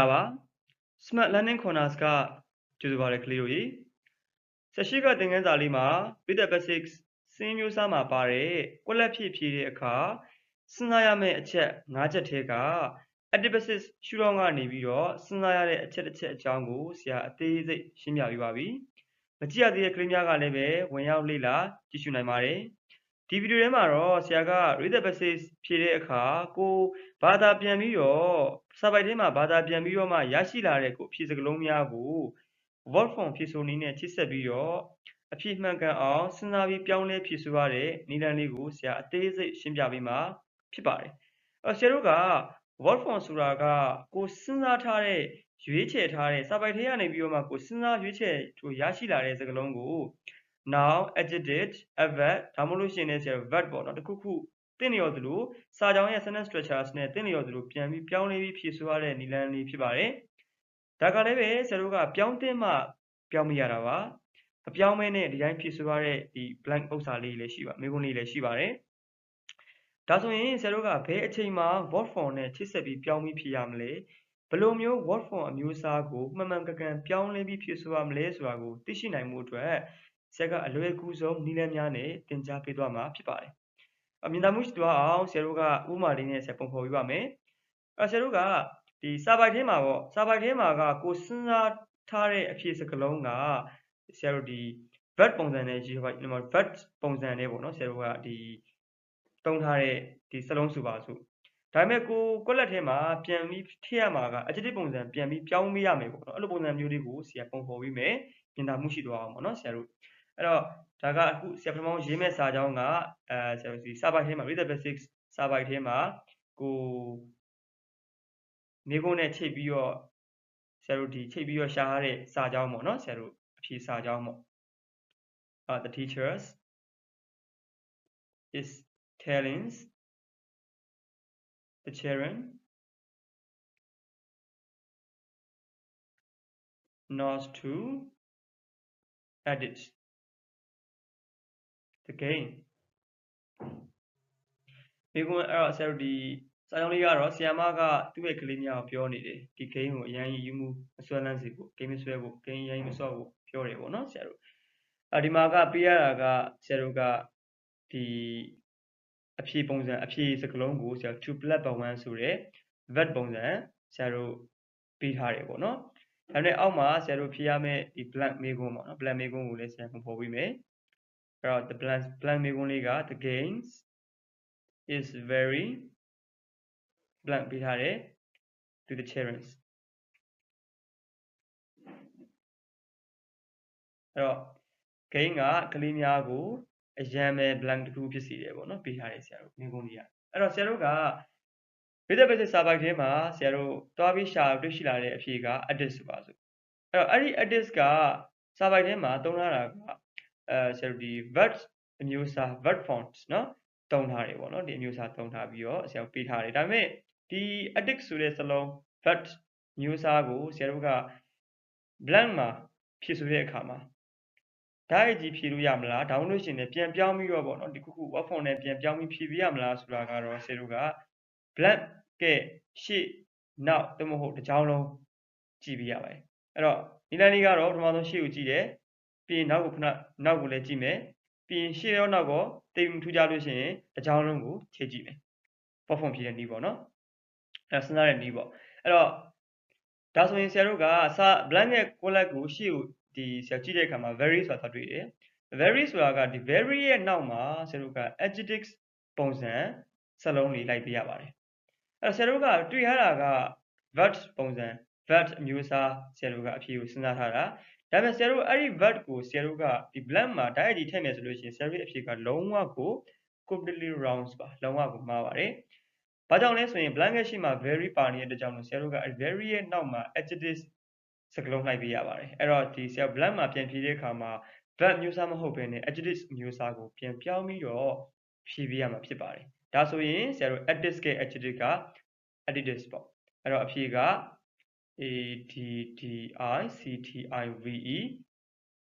္ဂလာပါ Smart Learning Corners ကကြိုဆိုပါရကလေးတို့ရေဆက်ရှိကသင်ခန်းစာလေးမှာ with the basics စင်းမျိုးစားမှာပါတဲ့ကွက်လက်ဖြည့်ဖြည့်တဲ့အခါစဉ်းစားရမယ့်အချက်၅ချက်ထဲက active basis ရှုထောင့်ကနေပြီးတော့စဉ်းစားရတဲ့အချက်တစ်ချက်အကြောင်းကိုဆရာအသေးစိတ်ရှင်းပြပေးပါပြီမကြည့်ရသေးတဲ့ကလေးများကလည်းပဲဝင်ရောက်လေ့လာကြည့်ရှုနိုင်ပါတယ်ဒီဗီဒီယိုထဲမှာတော့ဆရာက read the basis ဖြည့်တဲ့အခါကို ဘာသာပြန်ပြီးတော့စာပိုက်ထဲမှာဘာသာပြန်ပြီးတော့မှရရှိလာတဲ့ကိုအဖြေစကားလုံးများကို word form ဖြည့်ဆိုနည်းနဲ့ချိတ်ဆက်ပြီးတော့အဖြေမှန်ကန်အောင်စဉ်းစားပြီးပြောင်းလဲဖြည့်ဆိုရတဲ့နည်းလမ်းလေးကိုဆရာအသေးစိတ်ရှင်းပြပေးမှာဖြစ်ပါတယ်။အဲဆရာတို့က word form ဆိုတာကကိုစဉ်းစားထားတဲ့ရွေးချယ်ထားတဲ့စာပိုက်ထဲကနေပြီးတော့မှကိုစဉ်းစားရွေးချယ်ရရှိလာတဲ့စကားလုံးကို noun adjective adverb ဒါမှမဟုတ်ရှင်လည်းဆရာ verb ပေါ့နော်တခုခု တင့်လျော်သလိုစာကြောင်းရဲ့ sentence structures နဲ့တင့်လျော်သလိုပြန်ပြီးပြောင်းလဲပြီးဖြည့်ဆိုရတဲ့နည်းလမ်းလေးဖြစ်ပါတယ်။ဒါကလည်းပဲဆရာတို့ကပြောင်းတင်မှပြောင်းမရတာပါ။မပြောင်းမဲနဲ့ဒီတိုင်းဖြည့်ဆိုရတဲ့ဒီ blank ဥစ္စာလေးလည်းရှိပါမေးခွန်းလေးလည်းရှိပါတယ်။ဒါဆိုရင်ဆရာတို့ကဘယ်အချိန်မှာ word form နဲ့ချိတ်ဆက်ပြီးပြောင်းပြီးဖြည့်ရမလဲ။ဘယ်လိုမျိုး word form အမျိုးအစားကိုမှန်မှန်ကန်ကန်ပြောင်းလဲပြီးဖြည့်ဆိုရမလဲဆိုတာကိုသိရှိနိုင်မှုအတွက်ဆရာကအလွယ်ကူဆုံးနည်းလမ်းများနဲ့သင်ကြားပေးသွားမှာဖြစ်ပါတယ်။အ မြင်သာမှုရှိသွားအောင်ဆရာတို့ကဥပမာလေးနဲ့ဆက်ပုံဖော်ပြပါမယ်။အဲဆရာတို့ကဒီစာပိုက်ထဲမှာပေါ့စာပိုက်ထဲမှာကကိုစဉ်းစားထားတဲ့အဖြေစကားလုံးကဆရာတို့ဒီ verb ပုံစံနဲ့ရေးပါဒီမှာ verb ပုံစံနဲ့ပေါ့နော်ဆရာတို့ကဒီတုံးထားတဲ့ဒီစလုံးစုပါစုဒါပေမဲ့ကိုကွက်လက်ထဲမှာပြန်ပြီးထည့်ရမှာက adjective ပုံစံပြန်ပြီးပြောင်းပေးရမယ်ပေါ့နော်အဲ့လိုပုံစံမျိုးလေးကိုဆရာပုံဖော်ပြီးမယ်ပြင်တာမှုရှိသွားအောင်ပေါ့နော်ဆရာတို့အဲ့တော့ ဒါကအခုဆရာပထမရေးမဲ့စာကြောင်းကအဲဆရာတို့ဒီစာပိုက်ထဲမှာ read the basics စာပိုက်ထဲမှာကိုမိကုန်းနဲ့ချိန်ပြီးတော့ဆရာတို့ဒီချိန်ပြီးတော့ရှာရတဲ့စာကြောင်းပေါ့နော်ဆရာတို့အဖြေစာကြောင်းပေါ့ uh, the teachers is telling the children not to edit the game မိကုန်းအဲ့တော့ဆရာတို့ဒီစာကြောင်းလေးကတော့ဆီယမကသူ့ရဲ့ကလေးများကိုပြောနေတယ်ဒီ game ကိုအရင်ယူမှုမဆွဲလန်းစေဖို့ game ဆွဲဖို့ game ရင်မဆွဲဖို့ပြောတယ်ပေါ့နော်ဆရာတို့အဲဒီမှာကပေးရတာကဆရာတို့ကဒီအဖြေပုံစံအဖြေစကလုံးကိုဆရာ two plus by 1ဆိုတဲ့ vet ပုံစံဆရာတို့ပေးထားတယ်ပေါ့နော်ဒါနဲ့အောက်မှာဆရာတို့ဖြေရမယ့်ဒီ blank မေးခွန်းပေါ့နော် blank မေးခွန်းကိုလည်းဆရာပုံဖော်ပေးမယ် အဲ့တော့ the blank blank မေးခွန်းလေးက the games is very blank ပေးထားတယ် to the children အဲ့တော့ gain ကကလေးများကိုအရန်ပဲ blank တစ်ခုဖြစ်စီတယ်ပေါ့နော်ပေးထားတယ်ဆရာတို့ငင်းကုန်းကြီးကအဲ့တော့ဆရာတို့က basic basic စာပိုက်ထဲမှာဆရာတို့တွားပြီးရှာတွေ့ရှိလာတဲ့အဖြေက address ဆိုပါစို့အဲ့တော့အဲ့ဒီ address ကစာပိုက်ထဲမှာသုံးထားတာက အဲဆရာတို့ဒီ verb အမျိုးအစား verb fonts နော်သုံးထားတယ်ပေါ့နော်ဒီအမျိုးအစားသုံးထားပြီးတော့ဆရာတို့ပေးထားတယ်ဒါပေမဲ့ဒီ addict ဆိုတဲ့စလုံး verb မျိုးစားကိုဆရာတို့က blank မှာဖြည့်ဆိုတဲ့အခါမှာဓာတ်ကြီးဖြည့်လို့ရမလားဒါမှမဟုတ်ရှင်လည်းပြန်ပြောင်းပြီးတော့ပေါ့နော်ဒီခုခု word form နဲ့ပြန်ပြောင်းပြီးဖြည့်ပြရမလားဆိုတာကတော့ဆရာတို့က blank ကရှေ့နောက်တမဟုတ်တစ်ချောင်းလုံးကြည့်ပြရပါတယ်အဲ့တော့ဒီလမ်းလေးကတော့ပထမဆုံးရှေ့ကိုကြည့်တယ် ပြီးရင်နောက်ကိုခဏနောက်ကိုလည်းကြည့်မယ်ပြီးရင်ရှေ့ရောနောက်ကောတိမ်ထူးကြလို့ရှိရင်တစ်ချောင်းလုံးကိုခြေကြည့်မယ် word form ဖြည့်တဲ့နည်းပေါ့နော်အဲစဉ်းစားတဲ့နည်းပေါ့အဲ့တော့ဒါဆိုရင်ဆရာတို့ကစာ blank ရဲ့ column ကိုရှေ့ကိုဒီဆရာကြည့်တဲ့အခါမှာ very ဆိုတာတွေ့တယ် very ဆိုတာကဒီ very ရဲ့နောက်မှာဆရာတို့က adjective ပုံစံစလုံးလေးလိုက်ပေးရပါတယ်အဲ့ဆရာတို့ကတွေ့ရတာက verb ပုံစံ verb အမျိုးအစားဆရာတို့ကအဖြေကိုစဉ်းစားထားတာ ဒါပေမဲ့ဆရာတို့အဲ့ဒီ verb ကိုဆရာတို့ကဒီ blank မှာ direct ကြီးထည့်မယ်ဆိုလို့ရှိရင်ဆရာတို့ရဲ့အဖြေကလုံးဝကို completely wrong ပါလုံးဝကိုမှားပါတယ်ဘာကြောင့်လဲဆိုရင် blank ရဲ့ရှေ့မှာ very ပါနေတဲ့အတွက်ကြောင့်လို့ဆရာတို့က very ရဲ့နောက်မှာ adjective စကလုံးလိုက်ပေးရပါတယ်အဲ့တော့ဒီဆရာ blank မှာပြန်ဖြည့်တဲ့အခါမှာ verb မျိုးစားမဟုတ်ဘဲနဲ့ adjective မျိုးစားကိုပြန်ပြောင်းပြီးတော့ဖြည့်ပေးရမှာဖြစ်ပါတယ်ဒါဆိုရင်ဆရာတို့ adjective ရဲ့ adjective က adjectives ပေါ့အဲ့တော့အဖြေက a d d i c t i v e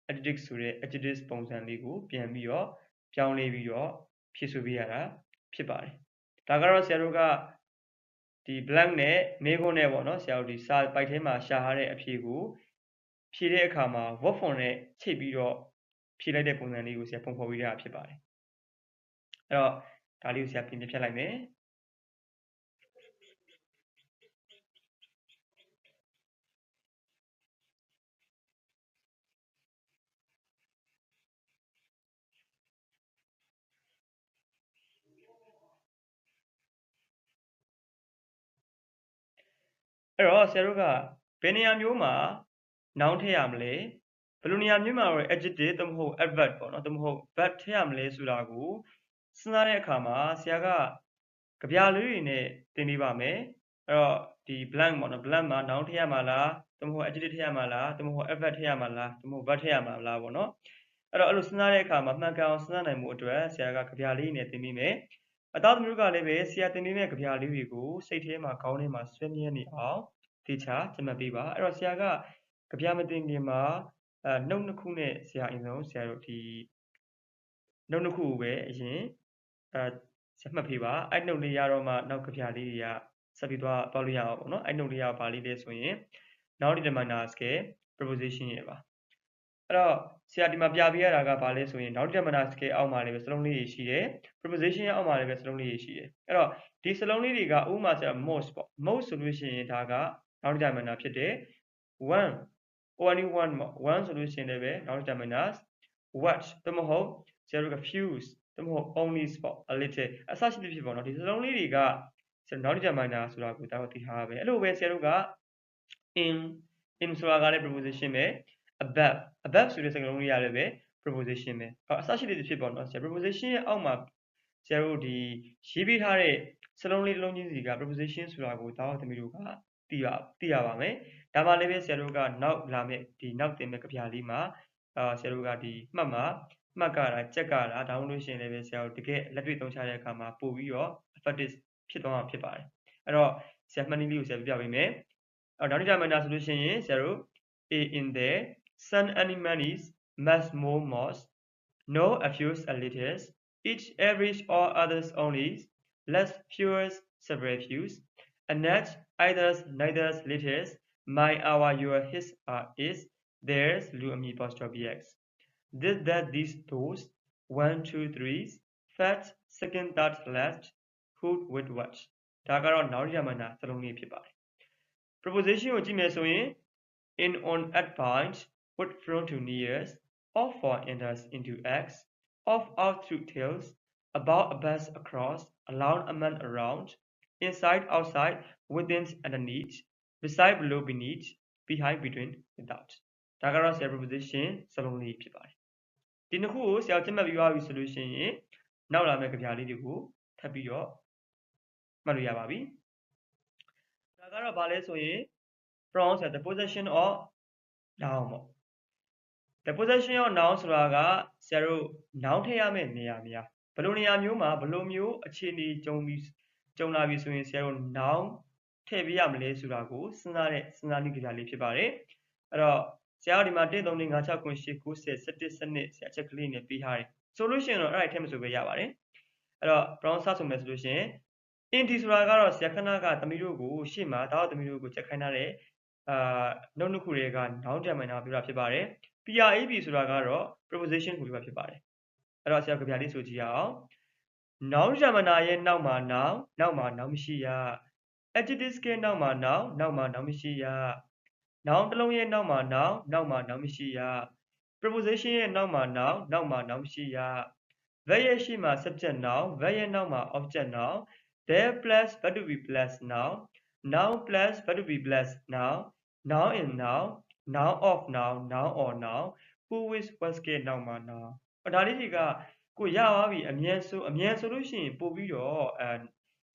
adjective ဆိုတဲ့ adjectives ပုံစံလေးကို ပြန်ပြီးတော့ပြောင်းလဲပြီးတော့ဖြည့်ဆိုပေးရတာဖြစ်ပါတယ်ဒါကတော့ဆရာတို့ကဒီ blank နဲ့မေးခွန်းနဲ့ပေါ့နော်ဆရာတို့ဒီစာပိုက်ထဲမှာရှာထားတဲ့အဖြေကိုဖြေတဲ့အခါမှာ verb form နဲ့ချိန်ပြီးတော့ဖြေလိုက်တဲ့ပုံစံလေးကိုဆရာပုံဖော်ပေးတာဖြစ်ပါတယ်အဲ့တော့ဒါလေးကိုဆရာပြင်ပြဖြတ်လိုက်မယ် အဲ့တော့ဆရာတို့ကဘယ်နေရာမျိုးမှာ noun ထည့်ရမလဲဘယ်လိုနေရာမျိုးမှာတော့ adjective သို့မဟုတ် adverb ပေါ့နော်သို့မဟုတ် verb ထည့်ရမလဲဆိုတာကိုစဉ်းစားတဲ့အခါမှာဆရာကကြပြလေးတွေနဲ့သင်ပေးပါမယ်အဲ့တော့ဒီ blank ပေါ့နော် blank မှာ noun ထည့်ရမှာလားသို့မဟုတ် adjective ထည့်ရမှာလားသို့မဟုတ် adverb ထည့်ရမှာလားသို့မဟုတ် verb ထည့်ရမှာလားပေါ့နော်အဲ့တော့အဲ့လိုစဉ်းစားတဲ့အခါမှာမှန်ကန်အောင်စဉ်းစားနိုင်မှုအတွက်ဆရာကကြပြလေးနဲ့သင်ပေးမယ် အသားသမီးတို့ကလည်းပဲဆရာတင်ပေးတဲ့ကြပြလေးတွေကိုစိတ်ထဲမှာခေါင်းထဲမှာဆွဲမြဲနေအောင်သေချာကြံ့မှတ်ပေးပါအဲ့တော့ဆရာကကြပြမတင်ခင်မှာအဲနှုတ်နှစ်ခုနဲ့ဆရာအရင်ဆုံးဆရာတို့ဒီနှုတ်နှစ်ခုကိုပဲအရင်အဲဆက်မှတ်ပေးပါအဲ့နှုတ်လေးရတော့မှနောက်ကြပြလေးတွေကဆက်ပြီးသွားသွားလို့ရအောင်ပေါ့နော်အဲ့နှုတ်လေးကဘာလေးလဲဆိုရင် now determiner scale preposition ရပါ အဲ့တော့ဆရာဒီမှာပြပေးရတာကဘာလဲဆိုရင် now determiner scale အောက်မှာလည်းပဲစလုံးလေးတွေရှိတယ် preposition ရဲ့အောက်မှာလည်းပဲစလုံးလေးတွေရှိတယ်အဲ့တော့ဒီစလုံးလေးတွေကဥပမာဆရာ most ပေါ့ most ဆိုလို့ရှိရင်ဒါက now determiner ဖြစ်တယ် one only one ပေါ့ one ဆိုလို့ရှိရင်လည်းပဲ now determiners what တမဟုတ်ဆရာတို့က fuse တမဟုတ် only ပေါ့ a little အစရှိသဖြင့်ပေါ့နော်ဒီစလုံးလေးတွေကဆရာ now determiner ဆိုတာကိုဒါကိုသိထားရပဲအဲ့လိုပဲဆရာတို့က in in ဆိုတာကလည်း preposition ပဲ above above ဆိုတဲ့စကားလုံးလေးရတယ်ပဲ preposition ပဲအစရှိတဲ့ဖြစ်ပေါ့နော်ဆရာ preposition ရဲ့အောက်မှာဆရာတို့ဒီရေးပေးထားတဲ့စလုံးလေးတစ်လုံးချင်းစီက preposition ဆိုတာကိုဒါတော့သမီးတို့ကသိရသိရပါမယ်ဒါမှလည်းပဲဆရာတို့ကနောက်လာမယ့်ဒီနောက်တင်မဲ့ကြပြလေးမှာအာဆရာတို့ကဒီမှတ်မှာမှတ်ကတာကြက်ကတာဒါမှမဟုတ်ရှင်လည်းပဲဆရာတို့တကယ်လက်တွေ့သုံးချတဲ့အခါမှာပို့ပြီးတော့ effective ဖြစ်သွားမှာဖြစ်ပါတယ်အဲ့တော့ဆရာမှတ်နည်းလေးကိုဆရာပြပြပေးမယ်အဲ့တော့နောက်တစ်ကြမှာဆိုလို့ရှိရင်ဆရာတို့ a in there Some animals must more moss, no a few a little, each average or others only, less fewer several fews, and that either neither litters, my our your his are is, theirs lu ami apostrophe x. This that these those, one two threes, fat, second that last, who with what ဒါကတော့နောက်ရမနာစလုံးလေးဖြစ်ပါတယ် proposition ကိုကြည့်မယ်ဆိုရင် in on at point put frontiers, off for enters into X, off out through tails, about a bus across, around a man around, inside outside, within underneath, beside below beneath, behind between without ဒါကတော့ဆရာ preposition စလုံးလေးဖြစ်ပါတယ်ဒီနှစ်ခုကိုဆရာကျင့်မှတ်ပြီးသွားပြီဆိုလို့ရှိရင်နောက်လာမယ့်ကြပြလေးတွေကိုထပ်ပြီးတော့မှတ်လို့ရပါပြီဒါကတော့ဘာလဲဆိုရင် from ဆိုတဲ့ the possession of noun ပေါ့ The possession of noun ဆိုတာကဆရာတို့ noun ထည့်ရမယ့်နေရာများဘယ်လိုနေရာမျိုးမှာဘယ်လိုမျိုးအခြေအနေကြုံပြီးကြုံလာပြီဆိုရင်ဆရာတို့ noun ထည့်ပေးရမလဲဆိုတာကိုစဉ်းစားတဲ့စဉ်းစားနည်းကြလေးဖြစ်ပါတယ်အဲ့တော့ဆရာတို့ဒီမှာ1 3 4 5 6 9 10 9 10 11 12ဆရာချက်ကလေးနဲ့ပေးထားတယ်ဆိုလို့ရှိရင်တော့အဲ့ဒါထည့်မဆိုပဲရပါတယ်အဲ့တော့ brown စဆိုမယ်ဆိုလို့ရှိရင် int ဆိုတာကတော့ဆရာခဏကသမီးတို့ကိုရှေ့မှာတောက်သမီးတို့ကိုချက်ခိုင်းထားတဲ့အာနှုတ်နှစ်ခုတွေက noun determiner ပြောတာဖြစ်ပါတယ် PRAP ဆိုတာကတော့ preposition ကိုပြောတာဖြစ်ပါတယ်အဲ့တော့ဆရာကြပြလေးဆိုကြည့်ရအောင် noun determiner ရဲ့နောက်မှာ noun နောက်မှာ noun မရှိရ adjective ကနောက်မှာ noun နောက်မှာ noun မရှိရ noun တစ်လုံးရဲ့နောက်မှာ noun နောက်မှာ noun မရှိရ preposition ရဲ့နောက်မှာ noun နောက်မှာ noun မရှိရ verb ရဲ့ရှေ့မှာ subject noun verb ရဲ့နောက်မှာ object noun there plus verb to be plus noun noun plus verb to be plus noun noun in noun noun of noun noun or noun who with was ကနောက်မှာ noun ဒါလေးတွေကကိုရပါပြီအမြန်ဆိုအမြန်ဆိုလို့ရှိရင်ပို့ပြီးတော့အဲ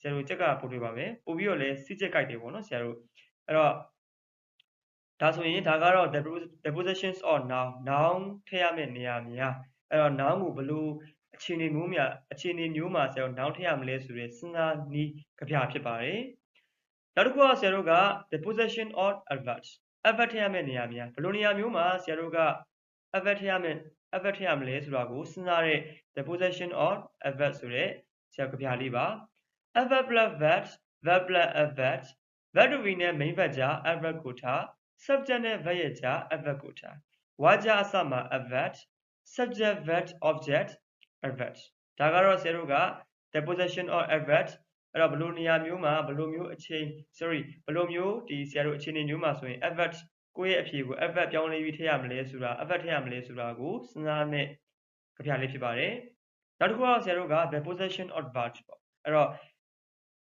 ဆရာတို့ချက်ကပို့တွေ့ပါမယ်ပို့ပြီးတော့လဲစီချက်ကြိုက်တယ်ပေါ့နော်ဆရာတို့အဲ့တော့ဒါဆိုရင်ဒါကတော့ the positions of noun noun ထည့်ရမယ့်နေရာများအဲ့တော့ noun ကိုဘယ်လိုအခြေအနေမျိုးများအခြေအနေမျိုးမှာဆရာတို့ noun ထည့်ရမလဲဆိုတဲ့စဉ်းစားနည်းကြပြဖြစ်ပါတယ်နောက်တစ်ခုကဆရာတို့က the possession of adverbs adverb ထည့်ရမယ့်နေရာများဘယ်လိုနေရာမျိုးမှာဆရာတို့က adverb ထည့်ရမယ့် adverb ထည့်ရမလဲဆိုတာကိုစဉ်းစားတဲ့ the possession of adverb ဆိုတဲ့ဆရာကြပြလေးပါ adverb plus verb verb plus adverb verb to be နဲ့ main verb ကြား adverb ကိုထား subject နဲ့ verb ရဲ့ကြား adverb ကိုထားဝါကြားအစမှာ adverb subject verb object adverb ဒါကတော့ဆရာတို့က the possession of adverb အဲ့တော့ဘယ်လိုနေရာမျိုးမှာဘယ်လိုမျိုးအချိန် sorry ဘယ်လိုမျိုးဒီဆရာတို့အခြေအနေမျိုးမှာဆိုရင် adverb ကိုယ့်ရဲ့အဖြေကို adverb ပြောင်းလဲပြီးထည့်ရမလဲဆိုတာ adverb ထည့်ရမလဲဆိုတာကိုစဉ်းစားမဲ့ကြပြလေးဖြစ်ပါတယ်နောက်တစ်ခုကတော့ဆရာတို့က the possession of verb ပေါ့အဲ့တော့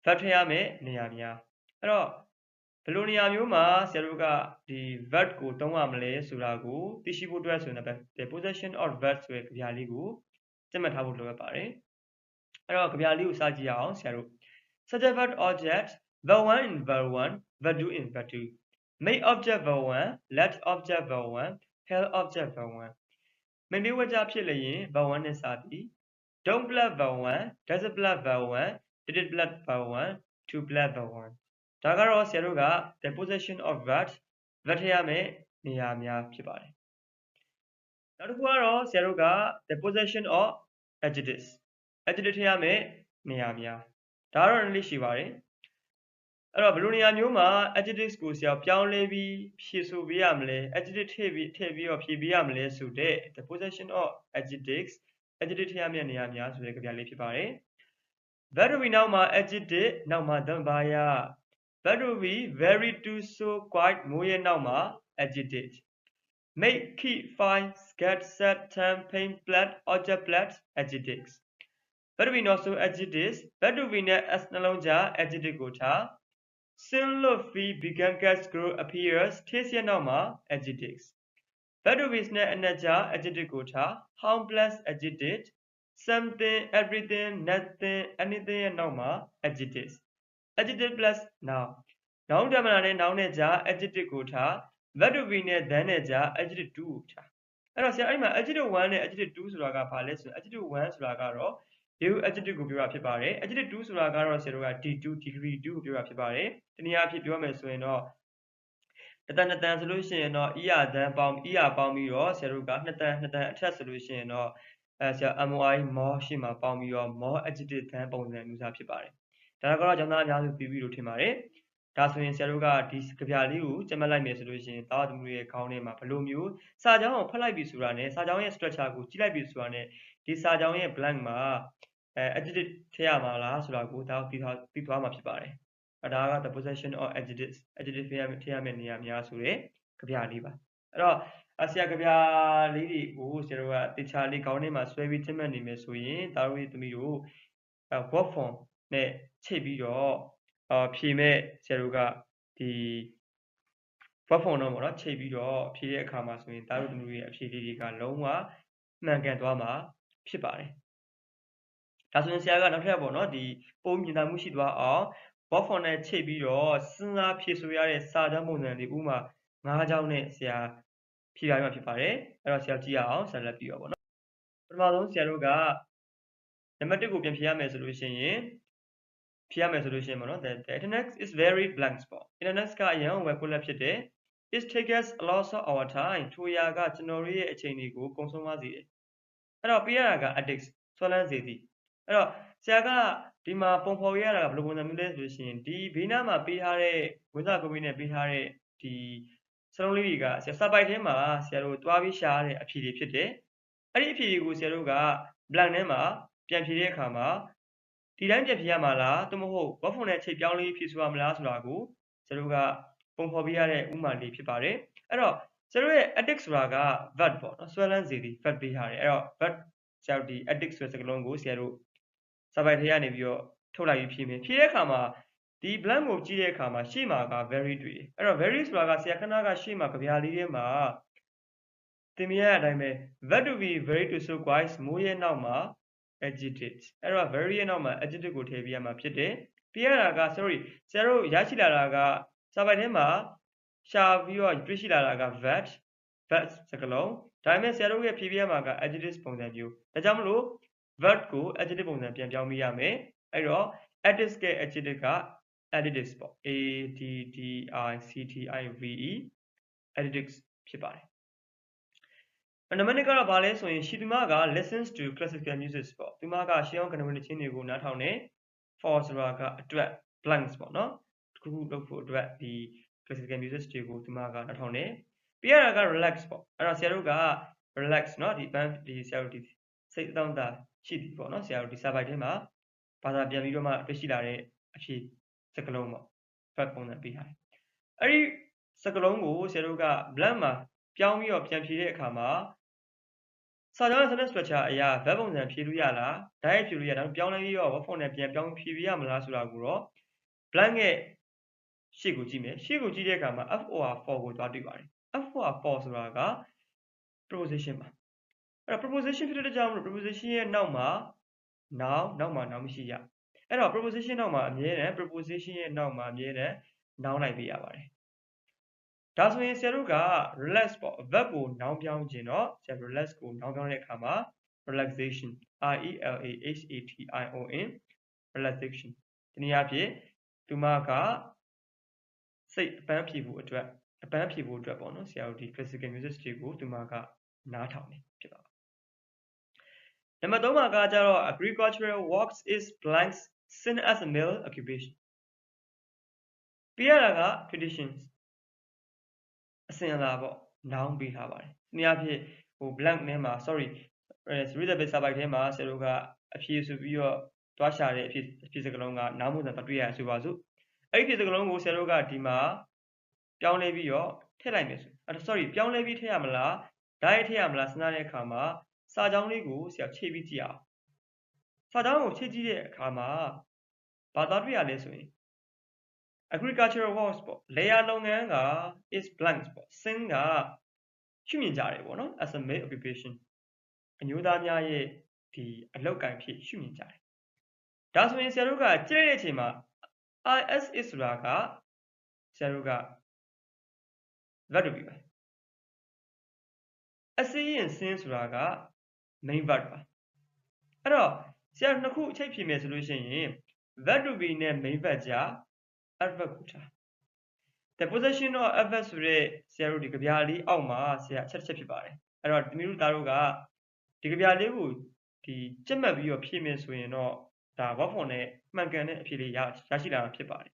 verb ထည့်ရမယ့်နေရာများအဲ့တော့ဘယ်လိုနေရာမျိုးမှာဆရာတို့ကဒီ verb ကိုသုံးရမလဲဆိုတာကိုသိရှိဖို့အတွက်ဆိုရင် the possession of verb ဆိုတဲ့ကြပြလေးကိုသတ်မှတ်ထားဖို့လိုအပ်ပါတယ်အဲ့တော့ကြပြလေးကိုစကြည့်ရအောင်ဆရာတို့ subject verb object verb 1 in verb 1 verb 2 in verb 2 make object verb 1 let object verb 1 help object verb 1မင်းလေးဝကြဖြစ်လျင် verb 1နဲ့စသည် don't plus verb 1 does plus verb 1 did it plus verb 1 to plus verb 1ဒါကတော့ဆရာတို့က the possession of verbs verb ထည့်ရမယ့်နေရာများဖြစ်ပါတယ်နောက်တစ်ခုကတော့ဆရာတို့က the possession of adjectives adjective ထည့်ရမယ့်နေရာများ ဒါကတော့နည်းလေးရှိပါတယ်အဲ့တော့ဘယ်လိုနေရာမျိုးမှာ adjectives ကိုဆရာပြောင်းလဲပြီးဖြည့်ဆိုပေးရမလဲ adjective ထည့်ပြီးထည့်ပြီးတော့ဖြည့်ပေးရမလဲဆိုတဲ့ the possession of adjectives adjective ထည့်ရမယ့်နေရာများဆိုတဲ့ကြပြလေးဖြစ်ပါတယ် verb to be နောက်မှာ adjective နောက်မှာ the ဘာရ verb to be very to so quite မိုးရဲ့နောက်မှာ adjective make keep find get set turn paint plat object plat adjectives verb to be not so adjectives verb to be နဲ့ s နှလုံးကြား adjective ကိုထား sin look fee began get grow appears ထေးစရနောက်မှာ adjectives verb to be နဲ့အနက်ကြား adjective ကိုထား how plus adjective something everything nothing anything ရဲ့နောက်မှာ adjectives adjective plus noun noun ဓမ္မနာနဲ့ noun နဲ့ကြား adjective ကိုထား verb to be နဲ့ then နဲ့ကြား adjective 2ကိုထားအဲ့တော့ဆရာအဲ့မှာ adjective 1နဲ့ adjective 2ဆိုတာကဘာလဲဆိုရင် adjective 1ဆိုတာကတော့ ဒီ adjective ကိုပြောတာဖြစ်ပါတယ် adjective 2ဆိုတာကတော့ဆရာတို့က d2 degree 2ကိုပြောတာဖြစ်ပါတယ်တနည်းအားဖြင့်ပြောမယ်ဆိုရင်တော့တတန်တန်ဆိုလို့ရှိရင်တော့ er တန်ပေါင်း er ပေါင်းပြီးတော့ဆရာတို့ကနှစ်တန်နှစ်တန်အထက်ဆိုလို့ရှိရင်တော့အဲဆရာ MOI more ရှေ့မှာပေါင်းပြီးတော့ more adjective တန်ပုံစံမျိုးစားဖြစ်ပါတယ်ဒါကတော့ကျောင်းသားအများစုပြီးပြီလို့ထင်ပါတယ် ဒါဆိုရင်ဆရာတို့ကဒီကြပြလေးကိုကျက်မှတ်လိုက်မယ်ဆိုလို့ရှိရင်တာဝသမီးရဲ့ခေါင်းထဲမှာဘယ်လိုမျိုးစာကြောင်းကိုဖတ်လိုက်ပြီဆိုတာနဲ့စာကြောင်းရဲ့ structure ကိုကြည့်လိုက်ပြီဆိုတာနဲ့ဒီစာကြောင်းရဲ့ blank မှာအဲ adjective ထည့်ရမှာလားဆိုတာကိုဒါကိုပြီးသွားပြီးသွားမှာဖြစ်ပါတယ်အဲဒါက the possession of adjectives adjective ထည့်ရမယ်ထည့်ရမယ်နေရာများဆိုတဲ့ကြပြလေးပါအဲ့တော့အဆရာကြပြလေးတွေကိုဆရာတို့ကတေချာလေးခေါင်းထဲမှာဆွဲပြီးတင်မှတ်နေမယ်ဆိုရင်ဒါတို့ရဲ့သမီးတို့ work form နဲ့ချိန်ပြီးတော့ အာဖြေမဲ့ဆရာတို့ကဒီ work form တော့ပေါ့နော်ချိန်ပြီးတော့ဖြေတဲ့အခါမှာဆိုရင်ဒါတို့သမီးတို့ရဲ့အဖြေလေးတွေကလုံးဝမှန်ကန်သွားမှာဖြစ်ပါတယ်ဒါဆိုရင်ဆရာကနောက်ထပ်ပေါ့နော်ဒီပုံမြင်သာမှုရှိသွားအောင် work form နဲ့ချိန်ပြီးတော့စဉ်းစားဖြေဆိုရတဲ့စာတမ်းပုံစံတွေဥမာ၅ချောင်းနဲ့ဆရာဖြေရမှာဖြစ်ပါတယ်အဲ့တော့ဆရာကြည့်ရအောင်ဆက်လက်ပြီးတော့ပေါ့နော်ပထမဆုံးဆရာတို့ကနံပါတ်1ကိုပြန်ဖြေရမယ်ဆိုလို့ရှိရင် ဖြေရမယ်ဆိုလို့ရှိရင်ပေါ့နော် the, the internet is very blank spot internet ကအရင်ဝယ်ခွက်လက်ဖြစ်တယ် it takes a lot of our time ထိုရာကကျွန်တော်တို့ရဲ့အချိန်တွေကိုကုန်ဆုံးသွားစေတယ်အဲ့တော့ပေးရတာက addict ဆွဲလန်းစေသည်အဲ့တော့ဆရာကဒီမှာပုံဖော်ရတာကဘယ်လိုပုံစံမျိုးလဲဆိုလို့ရှိရင်ဒီဘေးနားမှာပေးထားတဲ့ဝိဇ္ဇာကုမ္ပဏီနဲ့ပေးထားတဲ့ဒီစလုံးလေးတွေကဆရာစာပိုက်ထဲမှာဆရာတို့တွားပြီးရှာရတဲ့အဖြေတွေဖြစ်တယ်အဲ့ဒီအဖြေတွေကိုဆရာတို့က blank ထဲမှာပြန်ဖြေတဲ့အခါမှာ ဒီတိုင်းပြန်ဖြေရမှာလားသို့မဟုတ် work phone နဲ့ချိန်ပြောင်းလေးဖြေဆိုရမလားဆိုတာကိုဆရာတို့ကပုံဖော်ပြရတဲ့ဥမာလေးဖြစ်ပါတယ်အဲ့တော့ဆရာတို့ရဲ့ addict ဆိုတာက verb ပေါ့နော်ဆွဲလန်းစေသည် verb ပေးထားတယ်အဲ့တော့ verb ဆရာတို့ဒီ addict ဆိုတဲ့စကားလုံးကိုဆရာတို့စာပိုက်ထဲကနေပြီးတော့ထုတ်လိုက်ပြီးဖြေမယ်ဖြေတဲ့အခါမှာဒီ blank ကိုကြည့်တဲ့အခါမှာရှေ့မှာက very တွေ့တယ်အဲ့တော့ very ဆိုတာကဆရာခဏကရှေ့မှာကြပြလေးထဲမှာသင်မြင်ရတဲ့အတိုင်းပဲ verb to be very to so guys မိုးရဲ့နောက်မှာ adjective အဲ့တော့ very ရဲ့နောက်မှာ adjective ကိုထည့်ပြရမှာဖြစ်တယ်ပြရတာက sorry ဆရာတို့ရရှိလာတာကစာပိုက်ထဲမှာရှာပြီးတော့တွေ့ရှိလာတာက verb verb စကားလုံးဒါပေမဲ့ဆရာတို့ရဲ့ဖြည့်ပြရမှာက adjective ပုံစံမျိုးဒါကြောင့်မလို့ verb ကို adjective ပုံစံပြန်ပြောင်းပေးရမယ်အဲ့တော့ adjective က adjective က adjectives ပေါ့ a d d i c t i v e adjectives ဖြစ်ပါတယ် နံပါတ်2ကတော့ဗာလဲဆိုရင်ရှီသူမက listens to classical music ပေါ့သူမကရှေးအောင်ကဏ္ဍဝင်ချင်းတွေကိုနားထောင်နေ for ဆိုတာကအတွက် blanks ပေါ့နော်တခုခုလုပ်ဖို့အတွက်ဒီ classical music တွေကိုဒီမှာကနှောက်ထောင်နေပြီးရတာက relax ပေါ့အဲ့တော့ဆရာတို့က relax เนาะဒီ band ဒီဆရာတို့ဒီစိတ်အတောင့်တာရှိပြီပေါ့เนาะဆရာတို့ဒီစာပိုက်ထဲမှာဘာသာပြန်ပြီးတော့မှတွေ့ရှိလာတဲ့အဖြေစကလုံးပေါ့ verb ပုံစံပေးထားတယ်အဲ့ဒီစကလုံးကိုဆရာတို့က blank မှာ ပြောင်းပြီးတော့ပြန်ဖြေတဲ့အခါမှာစာကြောင်း sentence structure အရာ verb ပုံစံဖြေလို့ရလား direct ဖြေလို့ရတာပြောင်းလဲပြီးတော့ verb form နဲ့ပြန်ပြောင်းဖြေပြရမလားဆိုတာကိုတော့ blank ရဲ့ရှေ့ကိုကြည့်မယ်ရှေ့ကိုကြည့်တဲ့အခါမှာ for ကိုသွားတွေ့ပါတယ် for for ဆိုတာက preposition ပါအဲ့တော့ preposition ဖြစ်တဲ့ကြောင့်မလို့ preposition ရဲ့နောက်မှာ noun နောက်မှာ noun မရှိရအဲ့တော့ preposition နောက်မှာအမြဲတမ်း preposition ရဲ့နောက်မှာအမြဲတမ်း noun လိုက်ပေးရပါတယ် ဒါဆိုရင်ဆရာတို့က relax ပေါ့ verb ကို noun ပြောင်းခြင်းတော့ဆရာ relax ကို noun ပြောင်းတဲ့အခါမှာ relaxation r e l a x a t i o n relaxation ဒီနည်းအားဖြင့်သူမကစိတ်အပန်းဖြေဖို့အတွက်အပန်းဖြေဖို့အတွက်ပေါ့နော်ဆရာတို့ဒီ classical music တွေကိုသူမကနားထောင်နေဖြစ်ပါနံပါတ်3မှာကကြတော့ agricultural works is blanks seen as a male occupation ပြရတာက traditions အစဉ်အလာပေါ့ noun ပေးထားပါတယ်။ဒီအဖြစ်ဟို blank ထဲမှာ sorry read the bit စာပိုက်ထဲမှာဆရာတို့ကအဖြေဆိုပြီးတော့တွားရှာတဲ့အဖြေအဖြေစကားလုံးက noun ပုံစံတွေ့ရဆိုပါစို့။အဲ့ဒီဖြေစကားလုံးကိုဆရာတို့ကဒီမှာပြောင်းလဲပြီးတော့ထည့်လိုက်မယ်ဆို။အဲ့ sorry ပြောင်းလဲပြီးထည့်ရမလား။ direct ထည့်ရမလားစဉ်းစားတဲ့အခါမှာစာကြောင်းလေးကိုဆရာချိန်ပြီးကြည့်အောင်။စာကြောင်းကိုချိန်ကြည့်တဲ့အခါမှာဘာသာတွေ့ရလဲဆိုရင် agricultural works ပေါ့လယ်ယာလုပ်ငန်းက is blanks ပေါ့ sin ကရှုမြင်ကြတယ်ပေါ့နော် as a male occupation အမျိုးသားများရဲ့ဒီအလောက်ကံဖြစ်ရှုမြင်ကြတယ်ဒါဆိုရင်ဆရာတို့ကကြည့်တဲ့အချိန်မှာ is is ဆိုတာကဆရာတို့က verb တူပြီပဲအစင်းရင် sin ဆိုတာက main verb ပါအဲ့တော့ဆရာနှစ်ခုအချိန်ဖြေမယ်ဆိုလို့ရှိရင် verb to be နဲ့ main verb ကြား adverb ကိုထား the possession of adverb ဆိုတဲ့ဆရာတို့ဒီကြပြလေးအောက်မှာဆရာအချက်တစ်ချက်ဖြစ်ပါတယ်အဲ့တော့ဒီမျိုးသားတို့ကဒီကြပြလေးကိုဒီကြက်မှတ်ပြီးတော့ဖြည့်မယ်ဆိုရင်တော့ဒါ verb form နဲ့မှန်ကန်တဲ့အဖြေလေးရရရှိလာတာဖြစ်ပါတယ်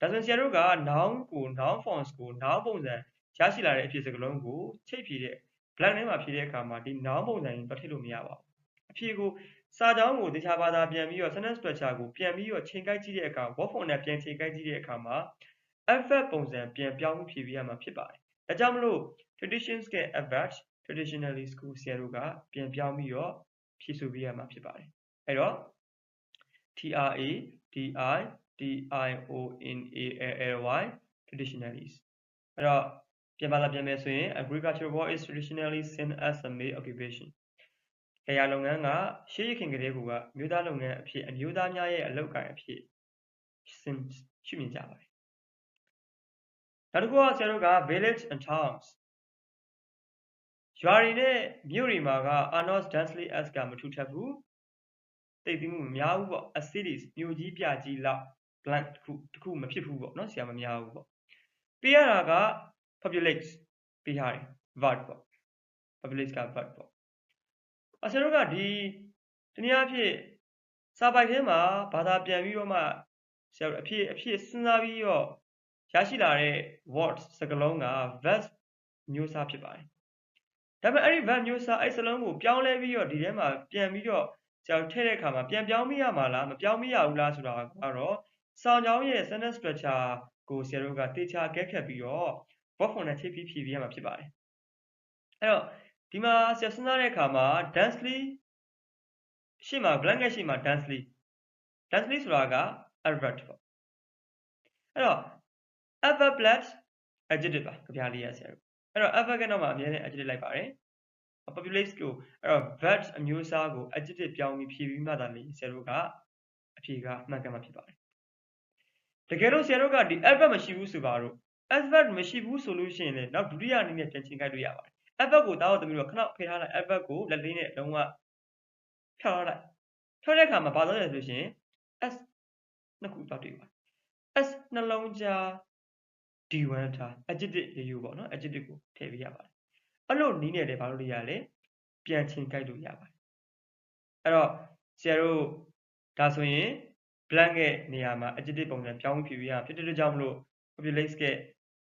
ဒါဆိုရင်ဆရာတို့က noun ကို noun forms ကို noun ပုံစံရရှိလာတဲ့အဖြေစကားလုံးကိုချိတ်ဖြည့်တဲ့ blank ထဲမှာဖြည့်တဲ့အခါမှာဒီ noun ပုံစံရင်တော့ထည့်လို့မရပါဘူးအဖြေကို စာကြောင်းကိုတခြားဘာသာပြန်ပြီးတော့ sentence structure ကိုပြန်ပြီးတော့ချိန်ကိုက်ကြည့်တဲ့အခါ verb form နဲ့ပြန်ချိန်ကိုက်ကြည့်တဲ့အခါမှာ adverb ပုံစံပြန်ပြောင်းဖြည့်ပြရမှာဖြစ်ပါတယ်။ဒါကြောင့်မလို့ traditions က adverbs traditionally school ဆရာတို့ကပြန်ပြောင်းပြီးတော့ဖြည့်ဆိုပြရမှာဖြစ်ပါတယ်။အဲ့တော့ TRA DI DIONALLY traditionally အဲ့တော့ပြန်ပါလာပြန်မယ်ဆိုရင် agricultural work is traditionally seen as a male occupation လယ်ယာလုပ်ငန်းကရှေးရခင်ကတည်းကမြို့သားလုပ်ငန်းအဖြစ်အမျိုးသားများရဲ့အလုပ်ကိုင်အဖြစ်ရှုမြင်ကြပါတယ်။နောက်တစ်ခုကဆရာတို့က village and towns ရွာတွေနဲ့မြို့တွေမှာက are not densely as ကမထူထပ်ဘူး။တိတ်သိမှုမများဘူးပေါ့ as cities မြို့ကြီးပြကြီးလောက် blank တစ်ခုတစ်ခုမဖြစ်ဘူးပေါ့နော်ဆရာမများဘူးပေါ့။ပြရတာက populates ပြရတယ် verb ပေါ့ populates က verb ပေါ့ အဆရာတို့ကဒီတနည်းအားဖြင့်စာပိုက်ထဲမှာဘာသာပြန်ပြီးတော့မှဆရာတို့အဖြစ်အဖြစ်စဉ်းစားပြီးတော့ရရှိလာတဲ့ word စကားလုံးက verb မျိုးစားဖြစ်ပါတယ်။ဒါပေမဲ့အဲ့ဒီ verb မျိုးစားအဲ့စလုံးကိုပြောင်းလဲပြီးတော့ဒီထဲမှာပြန်ပြီးတော့ဆရာတို့ထည့်တဲ့အခါမှာပြန်ပြောင်းမိရမှာလားမပြောင်းမိရဘူးလားဆိုတာကတော့စောင်းကြောင်းရဲ့ sentence structure ကိုဆရာတို့ကတေချာကဲခတ်ပြီးတော့ verb form နဲ့ချိန်ပြီးဖြည့်ပြရမှာဖြစ်ပါတယ်။အဲ့တော့ ဒီမှာဆရာစဉ်းစားတဲ့အခါမှာ densely ရှေ့မှာ blanket ရှေ့မှာ densely densely ဆိုတာက adverb ပေါ့အဲ့တော့ adverb plus adjective ပါကြပြလေးရဆရာတို့အဲ့တော့ adverb ကနောက်မှာအများနဲ့ adjective လိုက်ပါတယ် populate ကိုအဲ့တော့ verbs အမျိုးအစားကို adjective ပြောင်းပြီးဖြည့်ပြီးမှသာလေဆရာတို့ကအဖြေကမှန်ကန်မှာဖြစ်ပါတယ်တကယ်လို့ဆရာတို့ကဒီ adverb မရှိဘူးဆိုပါတော့ adverb မရှိဘူးဆိုလို့ရှိရင်လည်းနောက်ဒုတိယအနေနဲ့ပြန်ချိန်ခိုက်လို့ရပါတယ် adverb ကိုတားတော့တမျိုးတော့ခဏဖယ်ထားလိုက် adverb ကိုလက်လေးနဲ့လုံးဝဖြောက်လိုက်ဖြောက်တဲ့အခါမှာဘာလို့လဲဆိုရှင် s နှစ်ခုတော့တွေ့ပါ s နှလုံးကြား d1 ထား adjective ရေယူပေါ့နော် adjective ကိုထည့်ပေးရပါတယ်အဲ့လိုနီးနေတယ်ဘာလို့လို့ရလဲပြန်ချိန်ကြိုက်လို့ရပါတယ်အဲ့တော့ဆရာတို့ဒါဆိုရင် blank ရဲ့နေရာမှာ adjective ပုံစံပြောင်းပြီးဖြည့်ပေးရမှာဖြစ်တဲ့အတွက်ကြောင့်မလို့ populates ရဲ့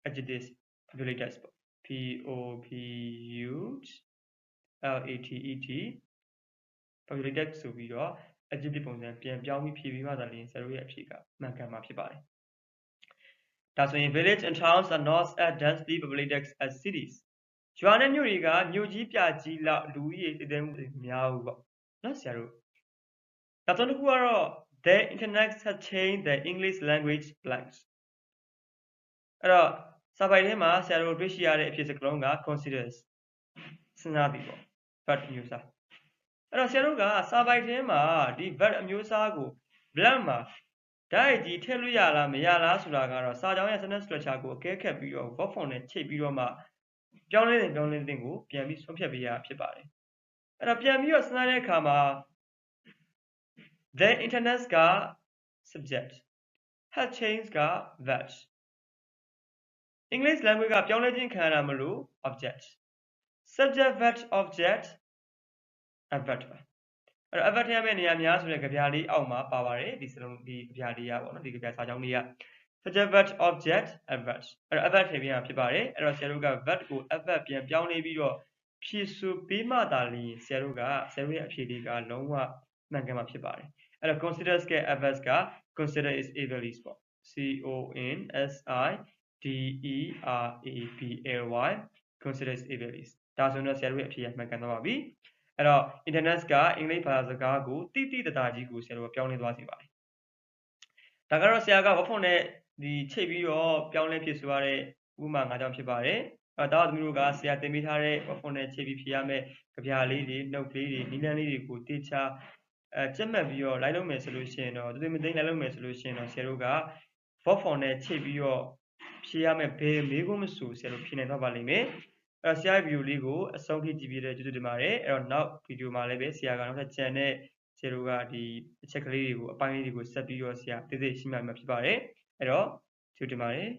adjectives populated ပေါ့ p o p u l a t e t populated ဆိုပြီးတော့ adjective ပုံစံပြန်ပြောင်းပြီးဖြည့်ပေးမှသာလျှင်ဆရာတို့ရဲ့အဖြေကမှန်ကန်မှာဖြစ်ပါတယ်ဒါဆိုရင် village and towns are not as densely populated as cities ရွာနဲ့မြို့တွေကမြို့ကြီးပြကြီးလောက်လူဦးရေတည်တည်မှုများဘူးပေါ့နော်ဆရာတို့နောက်ဆုံးတစ်ခုကတော့ the internet has changed the english language blanks အဲ့တော့ စာပိုက်ထဲမှာဆရာတို့တွေ့ရှိရတဲ့အဖြစ်စကားလုံးက considers စဉ်းစားပြီးပေါ့ verb အမျိုးအစားအဲ့တော့ဆရာတို့ကစာပိုက်ထဲမှာဒီ verb အမျိုးအစားကို blank မှာဓာတ်ရိုက်ကြီးထည့်လို့ရလားမရလားဆိုတာကတော့စာကြောင်းရဲ့ sentence structure ကိုအကဲခတ်ပြီးတော့ verb form နဲ့ချိန်ပြီးတော့မှပြောင်းလဲတဲ့ပြောင်းလဲတဲ့ကိုပြန်ပြီးဆုံးဖြတ်ပေးရဖြစ်ပါတယ်အဲ့တော့ပြန်ပြီးတော့စဉ်းစားတဲ့အခါမှာ the internet က subject has changed က verb English language ကပြောင်းလဲခြင်းခံရတာမလို့ object subject verb object adverb ပါအဲ့တော့ adverb ထည့်ရမယ့်နေရာများဆိုတဲ့ကြပြလေးအောက်မှာပါပါတယ်ဒီစလုံးဒီကြပြလေးရပါတော့ဒီကြပြစာကြောင်းလေးက subject verb object adverb အဲ့တော့ adverb ထည့်ပေးရမှာဖြစ်ပါတယ်အဲ့တော့ဆရာတို့က verb ကို adverb ပြန်ပြောင်းလဲပြီးတော့ဖြည့်ဆို့ပေးမှသာလျှင်ဆရာတို့ကဆရာတို့ရဲ့အဖြေလေးကလုံးဝမှန်ကန်မှာဖြစ်ပါတယ်အဲ့တော့ considers က adverb က consider is evilly ပေါ့ c o n s i D E R A B L Y considers evaluate ဒါဆိုတော့ဆရာတို့ရဲ့အဖြေမှန်ကန်သွားပါပြီအဲ့တော့ internet ကအင်္ဂလိပ်ဘာသာစကားကိုတိတိတသားကြီးကိုဆရာတို့ပြောင်းလဲသွားစေပါတယ်ဒါကတော့ဆရာက word form နဲ့ဒီချိတ်ပြီးတော့ပြောင်းလဲဖြစ်ဆိုရတဲ့ဥပမာ၅ကြောင်းဖြစ်ပါတယ်အဲ့တော့သမီးတို့ကဆရာသင်ပေးထားတဲ့ word form နဲ့ချိတ်ပြီးဖြေရမယ့်ကြပြလေးတွေနှုတ်ကလေးတွေနီးလန်းလေးတွေကိုတေချာအဲကြက်မှတ်ပြီးတော့လိုက်လုပ်မယ်ဆိုလို့ရှိရင်တော့သူတွေမသိလိုက်လုပ်မယ်ဆိုလို့ရှိရင်တော့ဆရာတို့က word form နဲ့ချိတ်ပြီးတော့ ဖြေရမယ်ဘယ်မေးခွန်းမဆိုဆရာတို့ဖြေနိုင်တော့ပါလိမ့်မယ်အဲ့တော့ဆရာဗီဒီယိုလေးကိုအဆုံးထိကြည့်ပြီးတဲ့ကျေးဇူးတင်ပါတယ်အဲ့တော့နောက်ဗီဒီယိုမှာလည်းပဲဆရာကနောက်ထပ် channel ဆရာတို့ကဒီအချက်ကလေးတွေကိုအပိုင်းလေးတွေကိုဆက်ပြီးတော့ဆရာသိသိရှင်းပြမှာဖြစ်ပါတယ်အဲ့တော့ကျေးဇူးတင်ပါတယ်